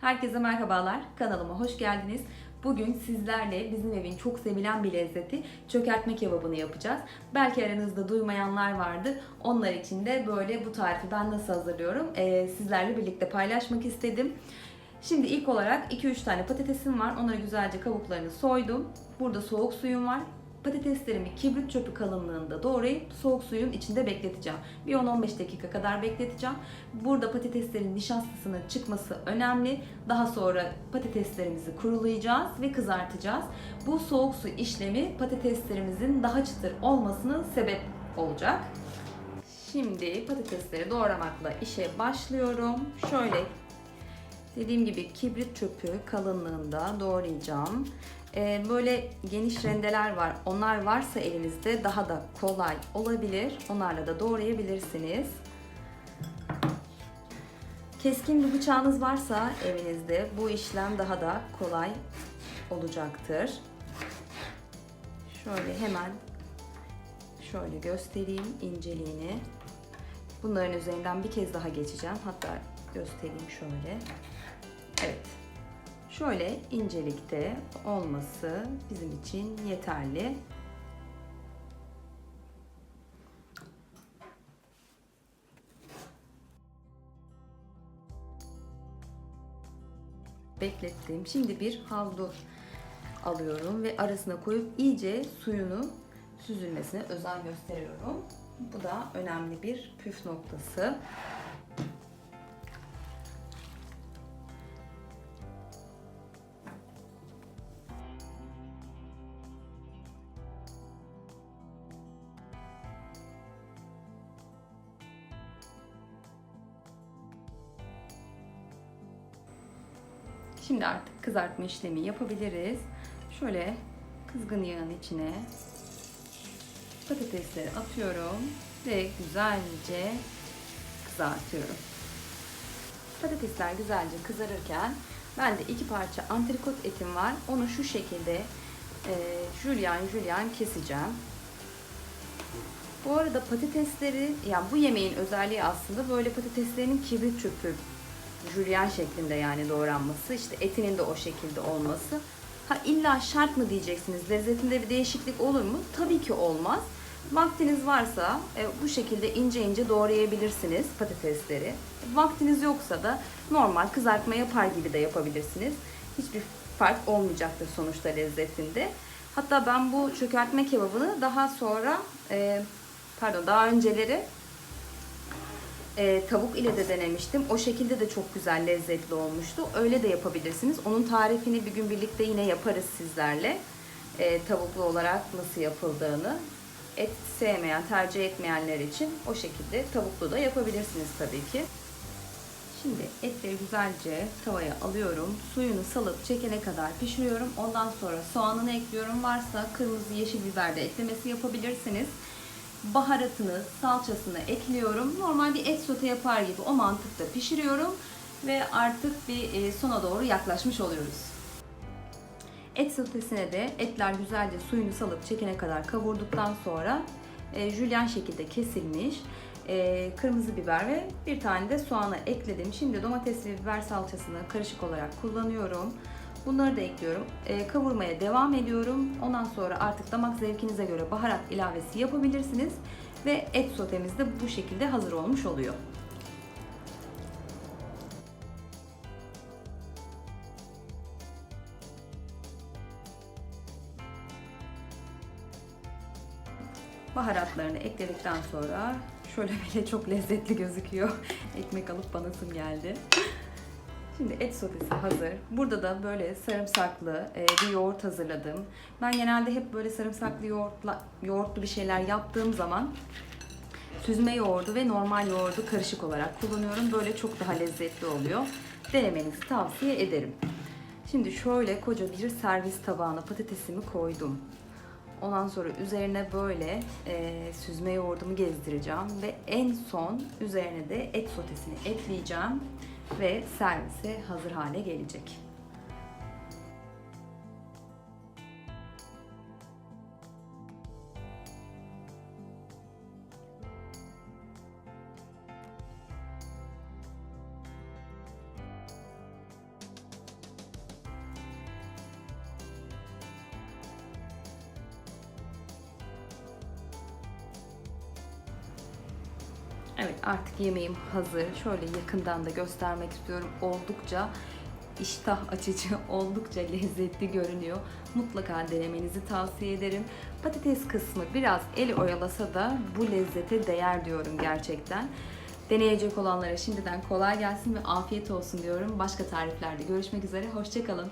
Herkese merhabalar. Kanalıma hoş geldiniz. Bugün sizlerle bizim evin çok sevilen bir lezzeti çökertme kebabını yapacağız. Belki aranızda duymayanlar vardır. Onlar için de böyle bu tarifi ben nasıl hazırlıyorum ee, sizlerle birlikte paylaşmak istedim. Şimdi ilk olarak 2-3 tane patatesim var. Onları güzelce kabuklarını soydum. Burada soğuk suyum var. Patateslerimi kibrit çöpü kalınlığında doğrayıp soğuk suyun içinde bekleteceğim. Bir 10-15 dakika kadar bekleteceğim. Burada patateslerin nişastasının çıkması önemli. Daha sonra patateslerimizi kurulayacağız ve kızartacağız. Bu soğuk su işlemi patateslerimizin daha çıtır olmasına sebep olacak. Şimdi patatesleri doğramakla işe başlıyorum. Şöyle dediğim gibi kibrit çöpü kalınlığında doğrayacağım. Ee, böyle geniş rendeler var. Onlar varsa elinizde daha da kolay olabilir. Onlarla da doğrayabilirsiniz. Keskin bir bıçağınız varsa evinizde bu işlem daha da kolay olacaktır. Şöyle hemen şöyle göstereyim inceliğini. Bunların üzerinden bir kez daha geçeceğim. Hatta göstereyim şöyle. Evet. Şöyle incelikte olması bizim için yeterli. Beklettim. Şimdi bir havlu alıyorum ve arasına koyup iyice suyunu süzülmesine özen gösteriyorum. Bu da önemli bir püf noktası. Şimdi artık kızartma işlemi yapabiliriz. Şöyle kızgın yağın içine patatesleri atıyorum ve güzelce kızartıyorum. Patatesler güzelce kızarırken ben de iki parça antrikot etim var. Onu şu şekilde e, jülyen jülyen keseceğim. Bu arada patatesleri, yani bu yemeğin özelliği aslında böyle patateslerin kibrit çöpü jülyen şeklinde yani doğranması. işte etinin de o şekilde olması. Ha illa şart mı diyeceksiniz? Lezzetinde bir değişiklik olur mu? Tabii ki olmaz. Vaktiniz varsa e, bu şekilde ince ince doğrayabilirsiniz patatesleri. Vaktiniz yoksa da normal kızartma yapar gibi de yapabilirsiniz. Hiçbir fark olmayacaktır sonuçta lezzetinde. Hatta ben bu çökertme kebabını daha sonra e, pardon daha önceleri e, tavuk ile de denemiştim. O şekilde de çok güzel lezzetli olmuştu. Öyle de yapabilirsiniz. Onun tarifini bir gün birlikte yine yaparız sizlerle. E, tavuklu olarak nasıl yapıldığını. Et sevmeyen, tercih etmeyenler için o şekilde tavuklu da yapabilirsiniz tabii ki. Şimdi etleri güzelce tavaya alıyorum. Suyunu salıp çekene kadar pişiriyorum. Ondan sonra soğanını ekliyorum. Varsa kırmızı yeşil biber de eklemesi yapabilirsiniz baharatını, salçasını ekliyorum. Normal bir et sote yapar gibi o mantıkta pişiriyorum ve artık bir e, sona doğru yaklaşmış oluyoruz. Et sotesine de etler güzelce suyunu salıp çekene kadar kavurduktan sonra e, jülyen şekilde kesilmiş e, kırmızı biber ve bir tane de soğanı ekledim. Şimdi domates ve biber salçasını karışık olarak kullanıyorum. Bunları da ekliyorum. E, kavurmaya devam ediyorum. Ondan sonra artık damak zevkinize göre baharat ilavesi yapabilirsiniz. Ve et sotemiz de bu şekilde hazır olmuş oluyor. Baharatlarını ekledikten sonra şöyle böyle çok lezzetli gözüküyor. Ekmek alıp banasım geldi. Şimdi et sotesi hazır. Burada da böyle sarımsaklı e, bir yoğurt hazırladım. Ben genelde hep böyle sarımsaklı yoğurtla, yoğurtlu bir şeyler yaptığım zaman süzme yoğurdu ve normal yoğurdu karışık olarak kullanıyorum. Böyle çok daha lezzetli oluyor. Denemenizi tavsiye ederim. Şimdi şöyle koca bir servis tabağına patatesimi koydum. Ondan sonra üzerine böyle e, süzme yoğurdumu gezdireceğim ve en son üzerine de et sotesini ekleyeceğim ve servise hazır hale gelecek. Evet artık yemeğim hazır. Şöyle yakından da göstermek istiyorum. Oldukça iştah açıcı, oldukça lezzetli görünüyor. Mutlaka denemenizi tavsiye ederim. Patates kısmı biraz el oyalasa da bu lezzete değer diyorum gerçekten. Deneyecek olanlara şimdiden kolay gelsin ve afiyet olsun diyorum. Başka tariflerde görüşmek üzere. Hoşçakalın.